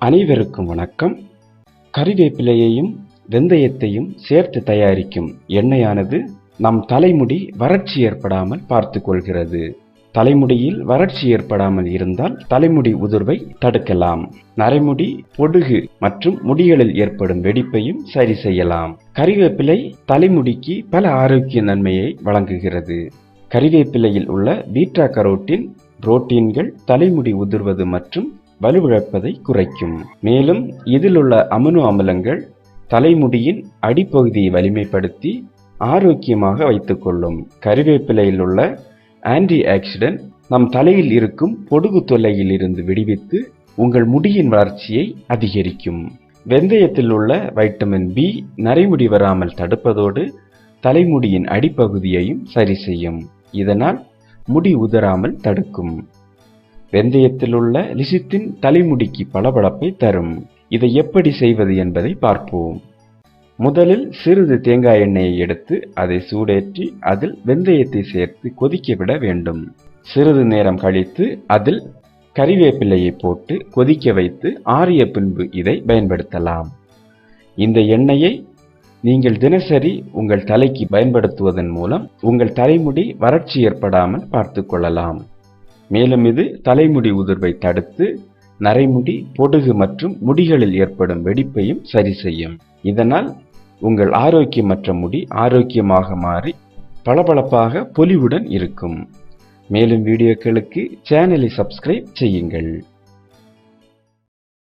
அனைவருக்கும் வணக்கம். கறிவேப்பிலையையும் வெந்தயத்தையும் சேர்த்து தயாரிக்கும் எண்ணெயானது நம் தலைமுடி வறட்சி ஏற்படாமல் பார்த்து கொள்கிறது. தலைமுடியில் வறட்சி ஏற்படாமல் இருந்தால் தலைமுடி உதிர்வை தடுக்கலாம். நரைமுடி பொடுகு மற்றும் முடிகளில் ஏற்படும் வெடிப்பையும் சரி செய்யலாம். கறிவேப்பிலை தலைமுடிக்கு பல ஆரோக்கிய நன்மையை வழங்குகிறது. கறிவேப்பிலையில் உள்ள பீட்டா கரோட்டின் புரோட்டீன்கள் தலைமுடி உதிர்வது மற்றும் வலுவிழப்பதை குறைக்கும். மேலும் இதில் உள்ள அமினோ அமிலங்கள் தலைமுடியின் அடிப்பகுதியை வலிமைப்படுத்தி ஆரோக்கியமாக வைத்துக்கொள்ளும். கறிவேப்பிலையில் உள்ள ஆன்டி ஆக்சிடென்ட் நம் தலையில் இருக்கும் பொடுகு தொல்லையில் இருந்து விடுவித்து உங்கள் முடியின் வளர்ச்சியை அதிகரிக்கும். வெந்தயத்தில் உள்ள வைட்டமின் பி நரைமுடி வராமல் தடுப்பதோடு தலைமுடியின் அடிப்பகுதியையும் சரி செய்யும். இதனால் முடி உதராமல் தடுக்கும். வெந்தயத்தில் உள்ள லிசித்தின் தலைமுடிக்கு பளபளப்பை தரும். இதை எப்படி செய்வது என்பதை பார்ப்போம். முதலில் சிறிது தேங்காய் எண்ணெயை எடுத்து அதை சூடேற்றி அதில் வெந்தயத்தை சேர்த்து கொதிக்க விட வேண்டும். சிறிது நேரம் கழித்து அதில் கறிவேப்பிலையை போட்டு கொதிக்க வைத்து ஆறிய பின்பு இதை பயன்படுத்தலாம். இந்த எண்ணெயை நீங்கள் தினசரி உங்கள் தலைக்கு பயன்படுத்துவதன் மூலம் உங்கள் தலைமுடி வறட்சி ஏற்படாமல் பார்த்து கொள்ளலாம். மேலும் இது தலைமுடி உதிர்வை தடுத்து நரைமுடி பொடுகு மற்றும் முடிகளில் ஏற்படும் வெடிப்பையும் சரி செய்யும். இதனால் உங்கள் ஆரோக்கியமற்ற முடி ஆரோக்கியமாக மாறி பளபளப்பாக பொலிவுடன் இருக்கும். மேலும் வீடியோக்களுக்கு சேனலை சப்ஸ்கிரைப் செய்யுங்கள்.